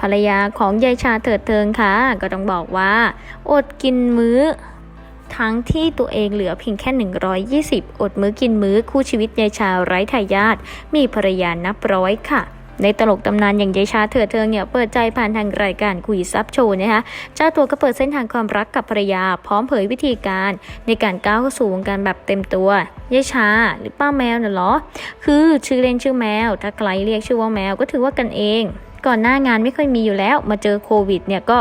ภรรยาของยายชาเถิดเทิงค่ะ ก็ต้องบอกว่า อดกินมื้อ ทั้งที่ตัวเองเหลือเพียงแค่ 120 อดมื้อกินมื้อคู่ชีวิตยายชาไร้ทายาทมีภรรยานับร้อยค่ะในตลกตำนานอย่างยายชาเถิดเทิงเนี่ยเปิดใจผ่านทางรายการคุยซับโชว์นะคะเจ้าตัวก็เปิดเส้นทางความรักกับภรรยา พร้อมเผยวิธีการในการก้าวเข้าสู่วงการแบบเต็มตัวยายชาหรือป้าแมวน่ะเหรอ คือชื่อเล่นชื่อแมว ถ้าใครเรียกชื่อว่าแมวก็ถือว่ากันเอง ก่อนหน้างานไม่ค่อยมีอยู่แล้ว มาเจอโควิดเนี่ยก็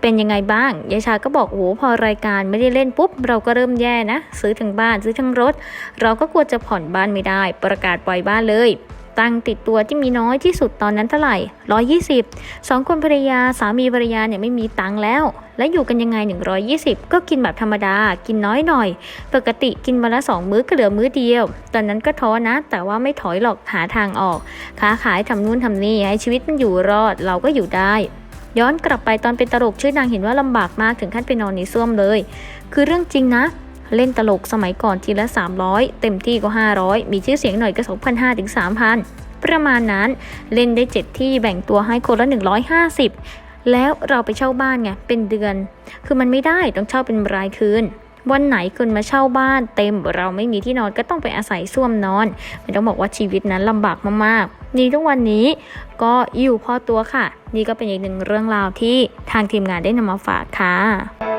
เป็นยังไงบ้าง ยายชาก็บอกโอ้โหพอรายการไม่ได้เล่นปุ๊บ เราก็เริ่มแย่นะ ซื้อทั้งบ้านซื้อทั้งรถ เราก็กลัวจะผ่อนบ้านไม่ได้ ประกาศปล่อยบ้านเลย ตังติดตัวที่มีน้อยที่สุดตอนนั้นเท่าไหร่ร้อยยี่สิบสองคนภรรยาสามีภรรยาเนี่ยไม่มีตังแล้ว และอยู่กันยังไง 120 ก็กินแบบธรรมดา กินน้อยหน่อย ปกติกินวันละสองมื้อก็เหลือมื้อเดียว ตอนนั้นก็ท้อนะ แต่ว่าไม่ถอยหรอกหาทางออก ค้าขายทำนู่นทำนี่ให้ชีวิตมันอยู่รอดเราก็อยู่ได้ย้อนกลับไปตอนเป็นตลกชื่อนางเห็นว่าลำบากมากถึงขั้นไปนอนในส้วมเลย คือเรื่องจริงนะ เล่นตลกสมัยก่อนทีละ 300 เต็มที่ก็ 500 มีชื่อเสียงหน่อยก็2,500ถึง3,000 ประมาณนั้นเล่นได้ 7 ที่แบ่งตัวให้คนละ 150 แล้วเราไปเช่าบ้านไงเป็นเดือน คือมันไม่ได้ต้องเช่าเป็นรายคืนวันไหนคุณมาเช่าบ้านเต็มเราไม่มีที่นอนก็ต้องไปอาศัยส้วมนอนไม่ต้องบอกว่าชีวิตนั้นลำบากมากๆนี่ทุกวันนี้ก็อยู่พอตัวค่ะ นี่ก็เป็นอีกหนึ่งเรื่องราวที่ทางทีมงานได้นำมาฝากค่ะ